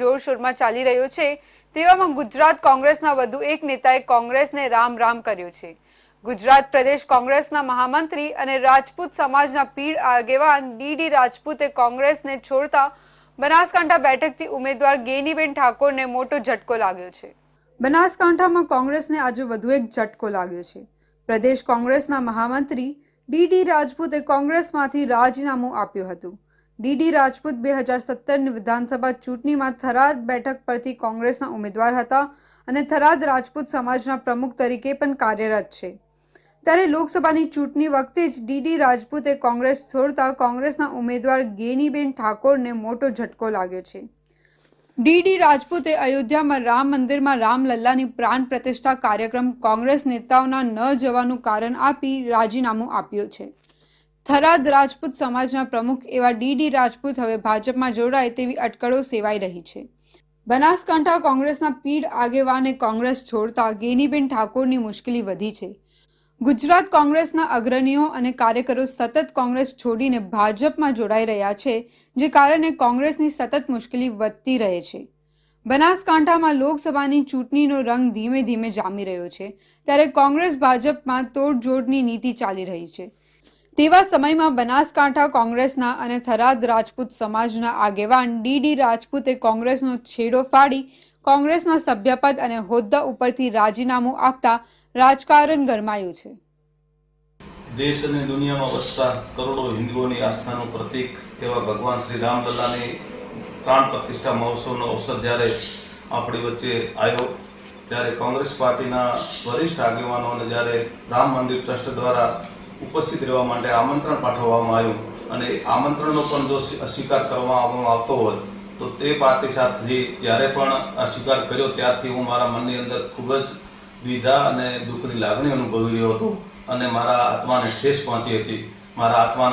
જોરશોરમાં ચાલી રહ્યો છે. તેવામાં ગુજરાત કોંગ્રેસના વધુ એક નેતાએ કોંગ્રેસને રામ રામ કર્યો છે. ગુજરાત પ્રદેશ કોંગ્રેસના મહામંત્રી અને રાજપૂત સમાજના પીઢ આગેવાન ડીડી રાજપૂતે કોંગ્રેસને છોડતા બનાસકાંઠા બેઠકથી ઉમેદવાર ગેનીબેન ઠાકોરને મોટો ઝટકો લાગ્યો છે. બનાસકાંઠામાં કોંગ્રેસને આજે વધુ એક ઝટકો લાગ્યો છે. પ્રદેશ કોંગ્રેસના મહામંત્રી ડીડી રાજપૂતે કોંગ્રેસમાંથી રાજીનામું આપ્યું હતું. ડીડી રાજપૂત બે હજાર સત્તરની વિધાનસભા ચૂંટણીમાં થરાદ બેઠક પરથી કોંગ્રેસના ઉમેદવાર હતા અને થરાદ રાજપૂત સમાજના પ્રમુખ તરીકે પણ કાર્યરત છે. ત્યારે લોકસભાની ચૂંટણી વખતે જ ડીડી રાજપૂતે કોંગ્રેસ છોડતા કોંગ્રેસના ઉમેદવાર ગેનીબેન ઠાકોરને મોટો ઝટકો લાગ્યો છે. ડીડી રાજપૂતે અયોધ્યામાં રામ મંદિરમાં રામલલ્લાની પ્રાણ પ્રતિષ્ઠા કાર્યક્રમ કોંગ્રેસ નેતાઓના ન જવાનું કારણ આપી રાજીનામું આપ્યું છે. થરાદ રાજપૂત સમાજના પ્રમુખ એવા ડીડી રાજપૂત હવે ભાજપમાં જોડાય તેવી અટકળો સેવાઈ રહી છે. બનાસકાંઠા કોંગ્રેસના પીઢ આગેવાને કોંગ્રેસ છોડતા ગેનીબેન ઠાકોરની મુશ્કેલી વધી છે. ગુજરાત કોંગ્રેસના અગ્રણીઓ અને કાર્યકરો સતત કોંગ્રેસ છોડીને ભાજપમાં જોડાઈ રહ્યા છે, જે કારણે કોંગ્રેસની સતત મુશ્કેલી વધતી રહે છે. બનાસકાંઠામાં લોકસભાની ચૂંટણીનો રંગ ધીમે ધીમે જામી રહ્યો છે, ત્યારે કોંગ્રેસ ભાજપમાં તોડજોડની નીતિ ચાલી રહી છે. તેવા સમયમાં બનાસકાંઠા કોંગ્રેસના અને થરાદ રાજપૂત સમાજના આગેવાન ડીડી રાજપૂતે કોંગ્રેસનો છેડો ફાડી કોંગ્રેસના સભ્યપદ અને હોદ્દા ઉપરથી રાજીનામું આપતા રાજકારણ ગરમાયું છે. દેશ અને દુનિયામાં વસતા કરોડો હિન્દુઓની આસ્થાનું પ્રતીક એવા ભગવાન શ્રી રામલલ્લાની પ્રાણ પ્રતિષ્ઠા મહોત્સવનો અવસર જ્યારે આપણી વચ્ચે આવ્યો, ત્યારે કોંગ્રેસ પાર્ટીના વરિષ્ઠ આગેવાનોને જ્યારે રામ મંદિર ટ્રસ્ટ દ્વારા ઉપસ્થિત રહેવા માટે આમંત્રણ પાઠવવામાં આવ્યું અને આમંત્રણનો પણ જો સ્વીકાર કરવામાં આવતો હોય, તો તે પાર્ટી સાથે જ્યારે પણ અસ્વીકાર કર્યો, ત્યારથી હું મારા મનની અંદર ખૂબ જ દ્વિધા અને દુઃખની લાગણી અનુભવી રહ્યો હતો અને મારા આત્માને ઠેસ પહોંચી હતી. મારા આત્માના